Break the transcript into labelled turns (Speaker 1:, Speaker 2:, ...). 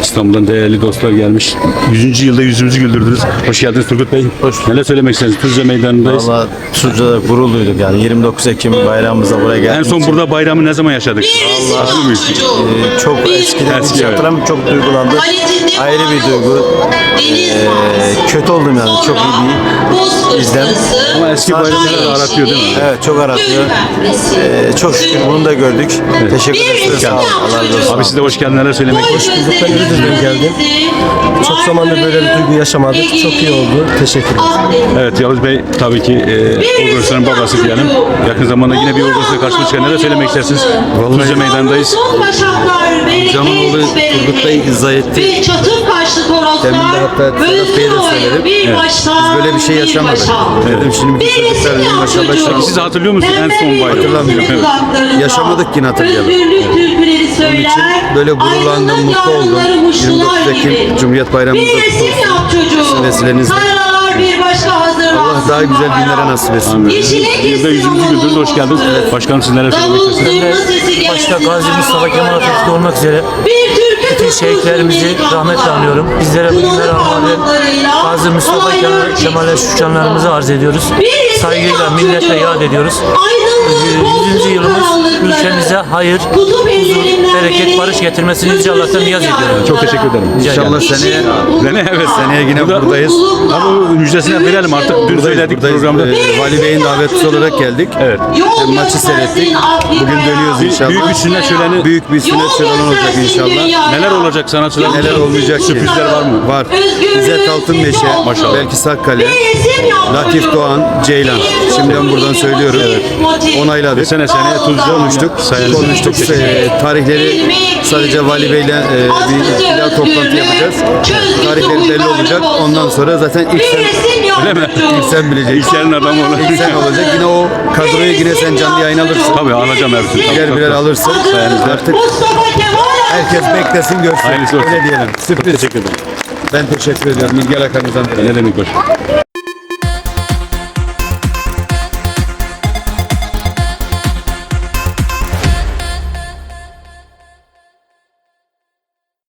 Speaker 1: İstanbul'dan değerli dostlar gelmiş. 100. yılda yüzümüzü güldürdünüz. Hoş geldiniz Turgut Bey. Hoş Neler söylemek istersiniz? Tuzla Meydanı'ndayız.
Speaker 2: Valla Tuzla'da gurur duyduk yani 29 Ekim bayramımızda buraya
Speaker 1: En
Speaker 2: geldik.
Speaker 1: son burada bayramı ne zaman yaşadık? Muyuz?
Speaker 2: Ee, çok eskiden
Speaker 1: Eski, evet.
Speaker 2: çok duygulandım. Ayrı bir duygu. Ee, kötü oldum yani çok iyi bir izlem.
Speaker 1: Ama eski bayramları aratıyor değil mi?
Speaker 2: Evet çok aratıyor. Ee, çok şükür bunu da gördük. Teşekkür ederiz. Sağ olun. Allah razı olsun.
Speaker 1: Abi size hoş geldin. Neler söylemek istersiniz?
Speaker 3: bulduk. Ben Iğdır'dan geldim. Çok zamandır böyle bir duygu yaşamadık. Çok iyi oldu. Teşekkür ederim.
Speaker 1: Evet Yavuz Bey tabii ki e, Orgosların babası diyelim. Yakın zamanda yine bir Orgos'la karşımıza çıkan neler söylemek istersiniz? Tuzla Meydan'dayız.
Speaker 2: Amcamın oğlu Turgut Bey izah etti.
Speaker 4: Kaşlı toroslar.
Speaker 2: Demin de hatta Sedat Bey'e de söyledim.
Speaker 4: Bir
Speaker 2: Evet.
Speaker 4: baştan,
Speaker 2: Biz böyle bir şey
Speaker 4: bir
Speaker 2: yaşamadık.
Speaker 4: başa.
Speaker 2: Dedim şimdi
Speaker 4: Bir
Speaker 2: bir çocuklar şu an-
Speaker 1: Siz hatırlıyor musunuz en son bayramı?
Speaker 2: Hatırlamıyorum.
Speaker 1: Evet.
Speaker 2: Yaşamadık yine hatırlayalım.
Speaker 4: Özgürlük türküleri söyler.
Speaker 2: böyle gururlandım,
Speaker 4: aydınlık
Speaker 2: mutlu oldum.
Speaker 4: yarınları
Speaker 2: 29
Speaker 4: muştular
Speaker 2: Ekim
Speaker 4: gibi.
Speaker 2: Cumhuriyet Bayramımız
Speaker 4: Bir
Speaker 2: kutlu
Speaker 4: resim
Speaker 2: olsun.
Speaker 4: yap çocuğum.
Speaker 2: vesilenizle.
Speaker 4: Karalar bir başka
Speaker 2: daha güzel günlere nasip etsin.
Speaker 4: Kesin
Speaker 1: yüzümüzü güldürdünüz. Hoş geldiniz. Başkanım siz neler söylemek istersiniz?
Speaker 5: Başta Gazi Mustafa Kemal. Atatürk olmak üzere bütün şehitlerimizi rahmetle anıyorum. Bizlere bu günler
Speaker 4: Kınalı
Speaker 5: armağan eden
Speaker 4: parmaklarıyla
Speaker 5: Gazi Mustafa. Kemal'e şükranlarımızı arz ediyoruz. Saygıyla,
Speaker 4: çocuğum.
Speaker 5: yad ediyoruz.
Speaker 4: Aydınlık
Speaker 5: 100. yılımız
Speaker 4: karanlıkları.
Speaker 5: Ülkemize hayır,
Speaker 4: Kutup
Speaker 5: huzur, bereket, barış getirmesini Yüce Allah'tan niyaz ediyorum.
Speaker 1: Çok teşekkür ederim.
Speaker 2: İnşallah seneye
Speaker 1: Sene evet.
Speaker 2: seneye yine
Speaker 1: Burada-
Speaker 2: buradayız.
Speaker 1: O müjdesini verelim artık. Dün
Speaker 2: Buradayız,
Speaker 1: söyledik
Speaker 2: buradayız.
Speaker 1: programda.
Speaker 2: Ee, Vali Bey'in davetlisi olarak geldik.
Speaker 1: Evet.
Speaker 4: Yol
Speaker 2: Maçı seyrettik. Bugün dönüyoruz inşallah.
Speaker 1: Büyük bir sünnet şöleni.
Speaker 2: Büyük bir sünnet şöleni olacak inşallah.
Speaker 1: Neler olacak sanatçılar?
Speaker 2: Neler olmayacak ki?
Speaker 1: Sürprizler var mı?
Speaker 2: Var. İzzet Altınmeşe,
Speaker 1: Maşallah.
Speaker 2: belki Sakkale, Latif Doğan, Ceylan. Şimdiden buradan söylüyorum. Onayladık.
Speaker 1: Sene seneye Tuzla
Speaker 2: konuştuk.
Speaker 1: Sayenizde.
Speaker 2: Konuştuk. Ee, tarihleri sadece Vali Bey'le e, bir, daha toplantı yapacağız. Tarihleri belli olacak. Ondan sonra zaten ilk sen,
Speaker 1: Öyle mi?
Speaker 2: ilk sen bileceksin.
Speaker 1: İlker'in adamı olan.
Speaker 2: İlk sen olacak. Yine o kadroyu yine sen canlı yayın alırsın.
Speaker 1: Tabii alacağım her türlü.
Speaker 2: Birer birer alırsın. Artık
Speaker 4: Mustafa Kemal
Speaker 2: herkes beklesin görsün.
Speaker 1: Hayırlısı olsun.
Speaker 2: Öyle diyelim. Sürpriz.
Speaker 1: Teşekkür ederim.
Speaker 2: Ben teşekkür ediyorum. İlgi alakanızdan.
Speaker 1: Ne demek hoş.